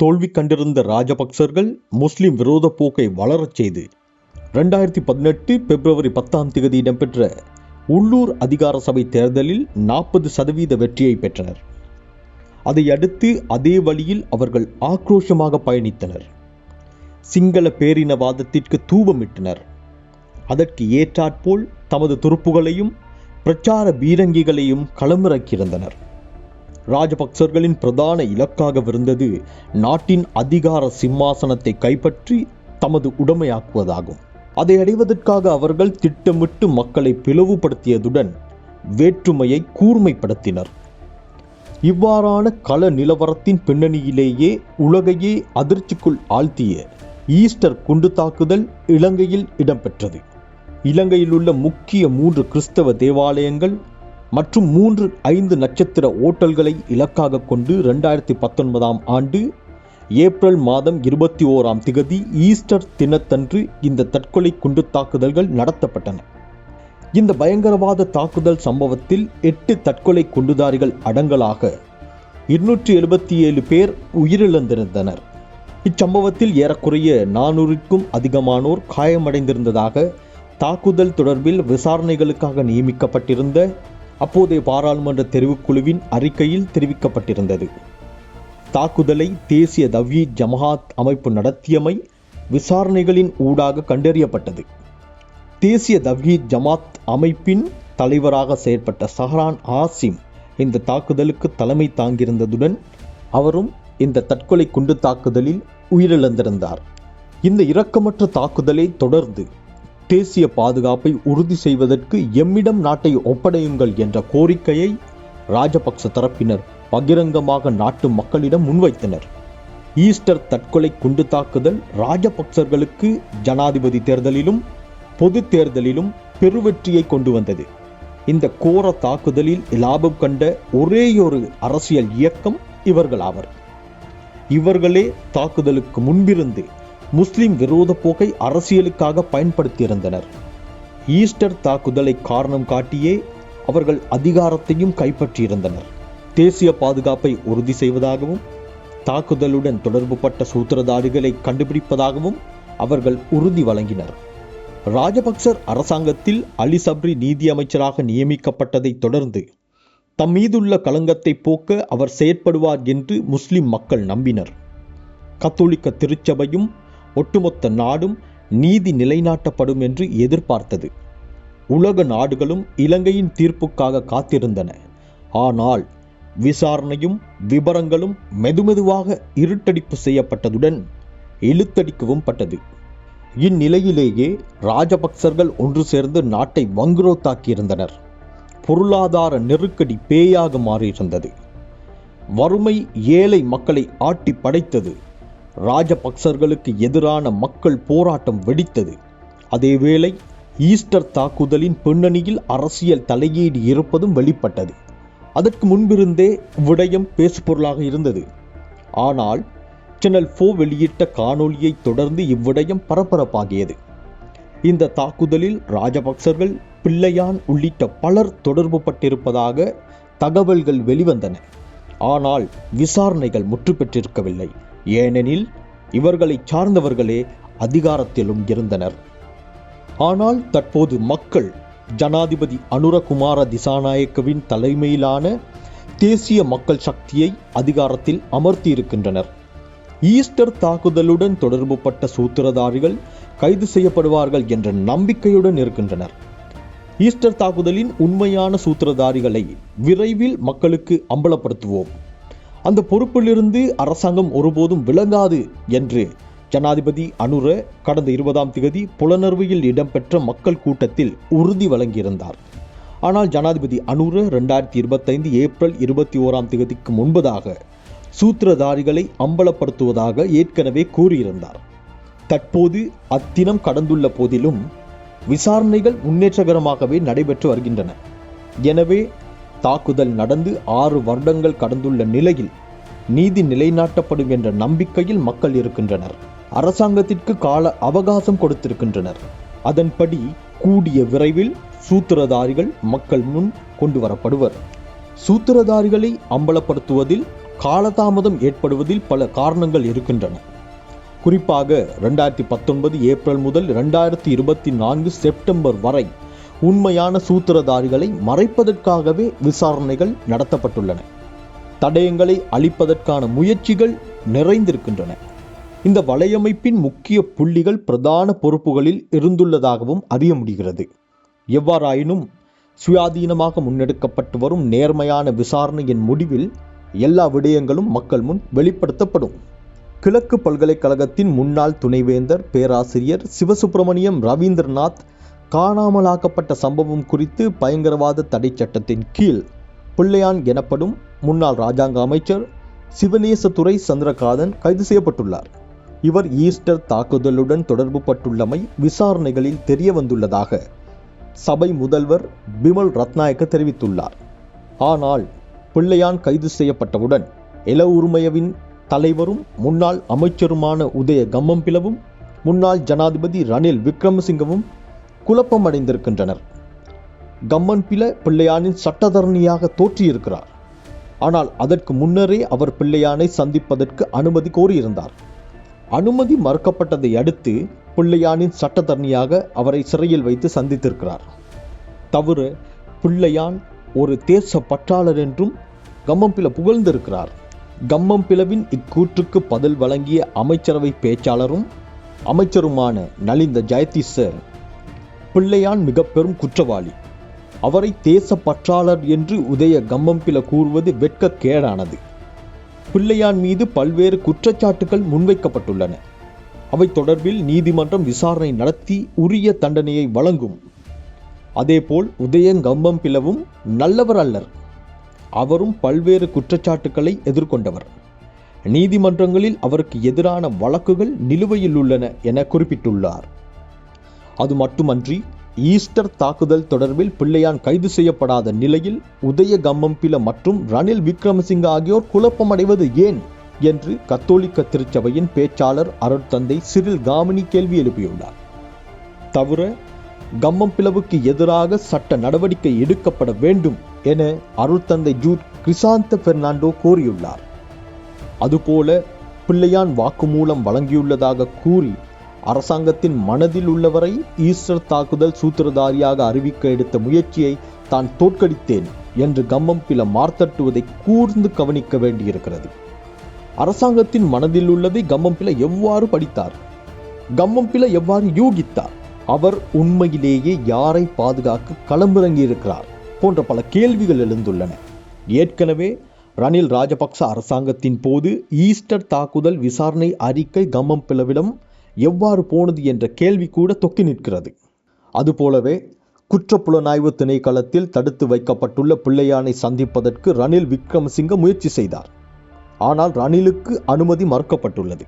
தோல்வி கண்டிருந்த ராஜபக்சர்கள் முஸ்லிம் விரோத போக்கை வளரச் செய்து ரெண்டாயிரத்தி பதினெட்டு பிப்ரவரி பத்தாம் தேதி இடம்பெற்ற உள்ளூர் அதிகார சபை தேர்தலில் நாற்பது சதவீத வெற்றியை பெற்றனர். அதை அடுத்து அதே வழியில் அவர்கள் ஆக்ரோஷமாக பயணித்தனர். சிங்கள பேரினவாதத்திற்கு தூபமிட்டனர் அதற்கு ஏற்றாற்போல் தமது துருப்புகளையும் பிரச்சார பீரங்கிகளையும் களமிறக்கியிருந்தனர். ராஜபக்சர்களின் பிரதான இலக்காகவிருந்தது நாட்டின் அதிகார சிம்மாசனத்தை கைப்பற்றி தமது உடைமையாக்குவதாகும். அதை அடைவதற்காக அவர்கள் திட்டமிட்டு மக்களை பிளவுபடுத்தியதுடன் வேற்றுமையை கூர்மைப்படுத்தினர். இவ்வாறான கள நிலவரத்தின் பின்னணியிலேயே உலகையே அதிர்ச்சிக்குள் ஆழ்த்திய ஈஸ்டர் குண்டு தாக்குதல் இலங்கையில் இடம்பெற்றது. இலங்கையில் உள்ள முக்கிய மூன்று கிறிஸ்தவ தேவாலயங்கள் மற்றும் மூன்று ஐந்து நட்சத்திர ஓட்டல்களை இலக்காக கொண்டு ரெண்டாயிரத்தி பத்தொன்பதாம் ஆண்டு ஏப்ரல் மாதம் இருபத்தி ஓராம் திகதி ஈஸ்டர் தினத்தன்று இந்த தற்கொலை குண்டு தாக்குதல்கள் நடத்தப்பட்டன. இந்த பயங்கரவாத தாக்குதல் சம்பவத்தில் எட்டு தற்கொலை குண்டுதாரிகள் அடங்கலாக இருநூற்றி எழுபத்தி ஏழு பேர் உயிரிழந்திருந்தனர். இச்சம்பவத்தில் ஏறக்குறைய நானூறுக்கும் அதிகமானோர் காயமடைந்திருந்ததாக தாக்குதல் தொடர்பில் விசாரணைகளுக்காக நியமிக்கப்பட்டிருந்த அப்போதைய பாராளுமன்ற தெரிவுக்குழுவின் அறிக்கையில் தெரிவிக்கப்பட்டிருந்தது. தாக்குதலை தேசிய தவ்யீத் ஜமாத் அமைப்பு நடத்தியமை விசாரணைகளின் ஊடாக கண்டறியப்பட்டது. தேசிய தவ்ஹீத் ஜமாத் அமைப்பின் தலைவராக செயற்பட்ட சஹரான் ஆசிம் இந்த தாக்குதலுக்கு தலைமை தாங்கியிருந்ததுடன் அவரும் இந்த தற்கொலை குண்டு தாக்குதலில் உயிரிழந்திருந்தார். இந்த இரக்கமற்ற தாக்குதலை தொடர்ந்து தேசிய பாதுகாப்பை உறுதி செய்வதற்கு எம்மிடம் நாட்டை ஒப்படையுங்கள் என்ற கோரிக்கையை ராஜபக்ச தரப்பினர் பகிரங்கமாக நாட்டு மக்களிடம் முன்வைத்தனர். ஈஸ்டர் தற்கொலை குண்டு தாக்குதல் ராஜபக்சர்களுக்கு ஜனாதிபதி தேர்தலிலும் பொது தேர்தலிலும் பெருவெற்றியை கொண்டு வந்தது. இந்த கோர தாக்குதலில் லாபம் கண்ட ஒரேயொரு அரசியல் இயக்கம் இவர்களாவர். இவர்களே தாக்குதலுக்கு முன்பிருந்து முஸ்லிம் விரோத போக்கை அரசியலுக்காக பயன்படுத்தியிருந்தனர். ஈஸ்டர் தாக்குதலை காரணம் காட்டியே அவர்கள் அதிகாரத்தையும் கைப்பற்றியிருந்தனர். தேசிய பாதுகாப்பை உறுதி செய்வதாகவும் தாக்குதலுடன் தொடர்புபட்ட சூத்திரதாரிகளை கண்டுபிடிப்பதாகவும் அவர்கள் உறுதி வழங்கினர். ராஜபக்சர் அரசாங்கத்தில் அலி சப்ரி நீதி அமைச்சராக நியமிக்கப்பட்டதைத் தொடர்ந்து தம் மீதுள்ள களங்கத்தை போக்க அவர் செயற்படுவார் என்று முஸ்லிம் மக்கள் நம்பினர். கத்தோலிக்க திருச்சபையும் ஒட்டுமொத்த நாடும் நீதி நிலைநாட்டப்படும் என்று எதிர்பார்த்தது. உலக நாடுகளும் இலங்கையின் தீர்ப்புக்காக காத்திருந்தன. ஆனால் விசாரணையும் விபரங்களும் மெதுமெதுவாக இருட்டடிப்பு செய்யப்பட்டதுடன் இழுத்தடிக்கவும் பட்டது. இந்நிலையிலேயே ராஜபக்சர்கள் ஒன்று சேர்ந்து நாட்டை வங்குரோத்தாக்கியிருந்தனர் பொருளாதார நெருக்கடி பேயாக மாறியிருந்தது. வறுமை ஏழை மக்களை ஆட்டி படைத்தது ராஜபக்சர்களுக்கு எதிரான மக்கள் போராட்டம் வெடித்தது. அதேவேளை ஈஸ்டர் தாக்குதலின் பின்னணியில் அரசியல் தலையீடு இருப்பதும் வெளிப்பட்டது. அதற்கு முன்பிருந்தே விடயம் பேசுபொருளாக இருந்தது. ஆனால் சேனல் ஃபோ வெளியிட்ட காணொளியை தொடர்ந்து இவ்விடயம் பரபரப்பாகியது. இந்த தாக்குதலில் ராஜபக்சர்கள் பிள்ளையான் உள்ளிட்ட பலர் தொடர்பு பட்டிருப்பதாக தகவல்கள் வெளிவந்தன. ஆனால் விசாரணைகள் முற்று பெற்றிருக்கவில்லை ஏனெனில் இவர்களை சார்ந்தவர்களே அதிகாரத்திலும் இருந்தனர். ஆனால் தற்போது மக்கள் ஜனாதிபதி அனுரகுமார திசாநாயக்கவின் தலைமையிலான தேசிய மக்கள் சக்தியை அதிகாரத்தில் அமர்த்தியிருக்கின்றனர். ஈஸ்டர் தாக்குதலுடன் தொடர்புபட்ட சூத்திரதாரிகள் கைது செய்யப்படுவார்கள் என்ற நம்பிக்கையுடன் இருக்கின்றனர். ஈஸ்டர் தாக்குதலின் உண்மையான சூத்திரதாரிகளை விரைவில் மக்களுக்கு அம்பலப்படுத்துவோம். அந்த பொறுப்பிலிருந்து அரசாங்கம் ஒருபோதும் விளங்காது என்று ஜனாதிபதி அனுர கடந்த இருபதாம் திகதி புலனர்வையில் இடம்பெற்ற மக்கள் கூட்டத்தில் உறுதி வழங்கியிருந்தார். ஆனால் ஜனாதிபதி அனுர ரெண்டாயிரத்தி இருபத்தைந்து ஏப்ரல் இருபத்தி ஓராம் திகதிக்கு முன்பதாக சூத்திரதாரிகளை அம்பலப்படுத்துவதாக ஏற்கனவே கூறியிருந்தார். தற்போது அத்தினம் கடந்துள்ள போதிலும் விசாரணைகள் முன்னேற்றகரமாகவே நடைபெற்று வருகின்றன. எனவே தாக்குதல் நடந்து ஆறு வருடங்கள் கடந்துள்ள நிலையில் நீதி நிலைநாட்டப்படும் என்ற நம்பிக்கையில் மக்கள் இருக்கின்றனர். அரசாங்கத்திற்கு கால அவகாசம் கொடுத்திருக்கின்றனர். அதன்படி கூடிய விரைவில் சூத்திரதாரிகள் மக்கள் முன் கொண்டு வரப்படுவர் சூத்திரதாரிகளை அம்பலப்படுத்துவதில் காலதாமதம் ஏற்படுவதில் பல காரணங்கள் இருக்கின்றன. குறிப்பாக ரெண்டாயிரத்தி பத்தொன்பது ஏப்ரல் முதல் ரெண்டாயிரத்தி இருபத்தி நான்கு செப்டம்பர் வரை உண்மையான சூத்திரதாரிகளை மறைப்பதற்காகவே விசாரணைகள் நடத்தப்பட்டுள்ளன. தடயங்களை அழிப்பதற்கான முயற்சிகள் நிறைந்திருக்கின்றன. இந்த வலையமைப்பின் முக்கிய புள்ளிகள் பிரதான பொறுப்புகளில் இருந்துள்ளதாகவும் அறிய முடிகிறது. எவ்வாறாயினும் சுயாதீனமாக முன்னெடுக்கப்பட்டு வரும் நேர்மையான விசாரணையின் முடிவில் எல்லா விடயங்களும் மக்கள் முன் வெளிப்படுத்தப்படும். கிழக்கு பல்கலைக்கழகத்தின் முன்னாள் துணைவேந்தர் பேராசிரியர் சிவசுப்பிரமணியம் ரவீந்திரநாத் காணாமலாக்கப்பட்ட சம்பவம் குறித்து பயங்கரவாத தடை சட்டத்தின் கீழ் பிள்ளையான் எனப்படும் முன்னாள் ராஜாங்க அமைச்சர் சிவநேசதுரை சந்திரகாதன் கைது செய்யப்பட்டுள்ளார். இவர் ஈஸ்டர் தாக்குதலுடன் தொடர்பு பட்டுள்ளமை விசாரணைகளில் தெரிய வந்துள்ளதாக சபை முதல்வர் பிமல் ரத்நாயக்க தெரிவித்துள்ளார். ஆனால் பிள்ளையான் கைது செய்யப்பட்டவுடன் இள உரிமையவின் தலைவரும் முன்னாள் அமைச்சருமான உதய கம்மம்பிளவும் முன்னாள் ஜனாதிபதி ரணில் விக்ரமசிங்கவும் குழப்பம் அடைந்திருக்கின்றனர் கம்மன்பில பிள்ளையானின் சட்டத்தரணியாக தோற்றியிருக்கிறார். ஆனால் அதற்கு முன்னரே அவர் பிள்ளையானை சந்திப்பதற்கு அனுமதி கோரியிருந்தார். அனுமதி மறுக்கப்பட்டதை அடுத்து பிள்ளையானின் சட்டத்தரணியாக அவரை சிறையில் வைத்து சந்தித்திருக்கிறார். தவிர பிள்ளையான் ஒரு தேச பற்றாளர் என்றும் கம்மம்பில புகழ்ந்திருக்கிறார். கம்மம்பிளவின் இக்கூற்றுக்கு பதில் வழங்கிய அமைச்சரவை பேச்சாளரும் அமைச்சருமான நலிந்த ஜெயதீச பிள்ளையான் மிக பெரும் குற்றவாளி. அவரை தேச பற்றாளர் என்று உதய கம்மம்பில கூறுவது வெட்கக்கேடானது. பிள்ளையான் மீது பல்வேறு குற்றச்சாட்டுகள் முன்வைக்கப்பட்டுள்ளன. அவை தொடர்பில் நீதிமன்றம் விசாரணை நடத்தி உரிய தண்டனையை வழங்கும். அதேபோல் உதயங்கம்பம் பிளவும் நல்லவர் அல்லர். அவரும் பல்வேறு குற்றச்சாட்டுக்களை எதிர்கொண்டவர். நீதிமன்றங்களில் அவருக்கு எதிரான வழக்குகள் நிலுவையில் உள்ளன என குறிப்பிட்டுள்ளார். அது மட்டுமன்றி ஈஸ்டர் தாக்குதல் தொடர்பில் பிள்ளையான் கைது செய்யப்படாத நிலையில் உதய கம்மம்பில மற்றும் ரணில் விக்ரமசிங்க ஆகியோர் குழப்பமடைவது ஏன் என்று கத்தோலிக்க திருச்சபையின் பேச்சாளர் அருட்தந்தை சிறில் காமினி கேள்வி எழுப்பியுள்ளார். தவிர கம்மம்பிளவுக்கு எதிராக சட்ட நடவடிக்கை எடுக்கப்பட வேண்டும் என அருட்தந்தை ஜூட் கிறிசாந்த பெர்னாண்டோ கோரியுள்ளார். அதுபோல பிள்ளையான் வாக்குமூலம் வழங்கியுள்ளதாக கூறி அரசாங்கத்தின் மனதில் உள்ளவரை ஈஸ்டர் தாக்குதல் சூத்திரதாரியாக அறிவிக்க எடுத்த முயற்சியை தான் தோற்கடித்தேன் என்று கம்மம் பில மார்த்தட்டுவதை கூர்ந்து கவனிக்க வேண்டியிருக்கிறது. அரசாங்கத்தின் மனதில் உள்ளதை கம்மம் பில எவ்வாறு படித்தார்? கம்மம் பில எவ்வாறு யூகித்தார்? அவர் உண்மையிலேயே யாரை பாதுகாக்க களமிறங்கியிருக்கிறார் போன்ற பல கேள்விகள் எழுந்துள்ளன. ஏற்கனவே ரணில் ராஜபக்ச அரசாங்கத்தின் போது ஈஸ்டர் தாக்குதல் விசாரணை அறிக்கை கம்மம் பிளவிடம் எவ்வாறு போனது என்ற கேள்வி கூட தொக்கி நிற்கிறது. அதுபோலவே குற்றப்புலனாய்வு திணைக்களத்தில் தடுத்து வைக்கப்பட்டுள்ள பிள்ளையானை சந்திப்பதற்கு ரணில் விக்ரமசிங்க முயற்சி செய்தார். ஆனால் ரணிலுக்கு அனுமதி மறுக்கப்பட்டுள்ளது.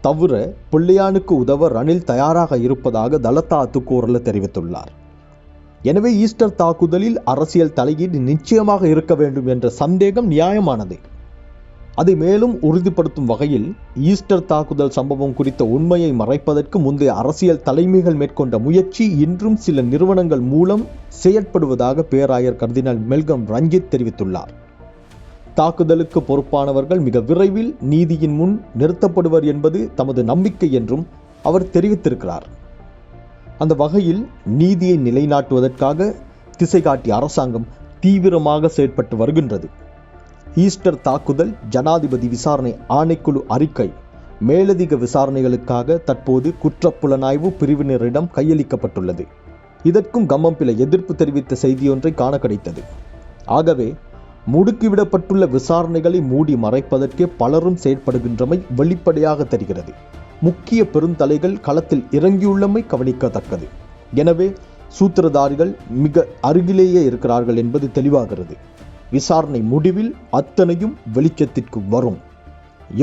தவிர பிள்ளையானுக்கு உதவ ரணில் தயாராக இருப்பதாக தலத்தா அத்துக்கூரல தெரிவித்துள்ளார். எனவே ஈஸ்டர் தாக்குதலில் அரசியல் தலையீடு நிச்சயமாக இருக்க வேண்டும் என்ற சந்தேகம் நியாயமானது. அதை மேலும் உறுதிப்படுத்தும் வகையில் ஈஸ்டர் தாக்குதல் சம்பவம் குறித்த உண்மையை மறைப்பதற்கு முந்தைய அரசியல் தலைமைகள் மேற்கொண்ட முயற்சி இன்றும் சில நிறுவனங்கள் மூலம் செயற்படுவதாக பேராயர் கர்தினால் மெல்கம் ரஞ்சித் தெரிவித்துள்ளார். தாக்குதலுக்கு பொறுப்பானவர்கள் மிக விரைவில் நீதியின் முன் நிறுத்தப்படுவர் என்பது தமது நம்பிக்கை என்றும் அவர் தெரிவித்திருக்கிறார். அந்த வகையில் நீதியை நிலைநாட்டுவதற்காக திசை காட்டிய அரசாங்கம் தீவிரமாக செயற்பட்டு வருகின்றது. ஈஸ்டர் தாக்குதல் ஜனாதிபதி விசாரணை ஆணைக்குழு அறிக்கை. மேலதிக விசாரணைகளுக்காக தற்போது குற்றப்புலனாய்வு பிரிவினரிடம் கையளிக்கப்பட்டுள்ளது. இதற்கும் கம்மம்பில எதிர்ப்பு தெரிவித்த செய்தியொன்றை காண கிடைத்தது. ஆகவே முடுக்கிவிடப்பட்டுள்ள விசாரணைகளை மூடி மறைப்பதற்கே பலரும் செயற்படுகின்றமை வெளிப்படையாக தெரிகிறது. முக்கிய பெருந்தலைகள் களத்தில் இறங்கியுள்ளமை கவனிக்கத்தக்கது. எனவே சூத்திரதாரிகள் மிக அருகிலேயே இருக்கிறார்கள் என்பது தெளிவாகிறது. விசாரணை முடிவில் அத்தனையும் வெளிச்சத்திற்கு வரும்.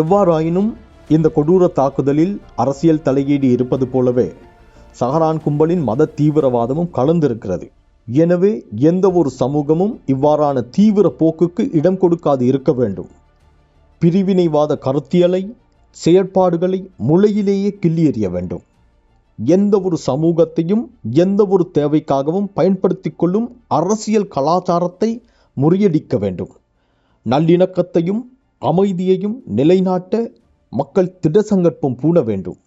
எவ்வாறாயினும் இந்த கொடூர தாக்குதலில் அரசியல் தலையீடு இருப்பது போலவே சஹரான் கும்பலின் மத தீவிரவாதமும் கலந்திருக்கிறது. எனவே எந்த ஒரு சமூகமும் இவ்வாறான தீவிர போக்குக்கு இடம் கொடுக்காது இருக்க வேண்டும். பிரிவினைவாத கருத்தியலை செயற்பாடுகளை முளையிலேயே கிள்ளி எறிய வேண்டும். எந்த ஒரு சமூகத்தையும் எந்த ஒரு தேவைக்காகவும் பயன்படுத்தி கொள்ளும் அரசியல் கலாச்சாரத்தை முறியடிக்க வேண்டும். நல்லிணக்கத்தையும் அமைதியையும் நிலைநாட்ட மக்கள் திடசங்கற்பம் பூண வேண்டும்.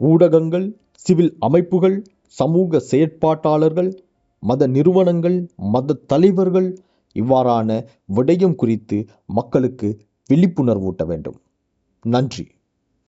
ஊடகங்கள் சிவில் அமைப்புகள் சமூக செயற்பாட்டாளர்கள் மத நிறுவனங்கள் மத தலைவர்கள் இவ்வாறான விடயம் குறித்து மக்களுக்கு விழிப்புணர்வூட்ட வேண்டும். நன்றி.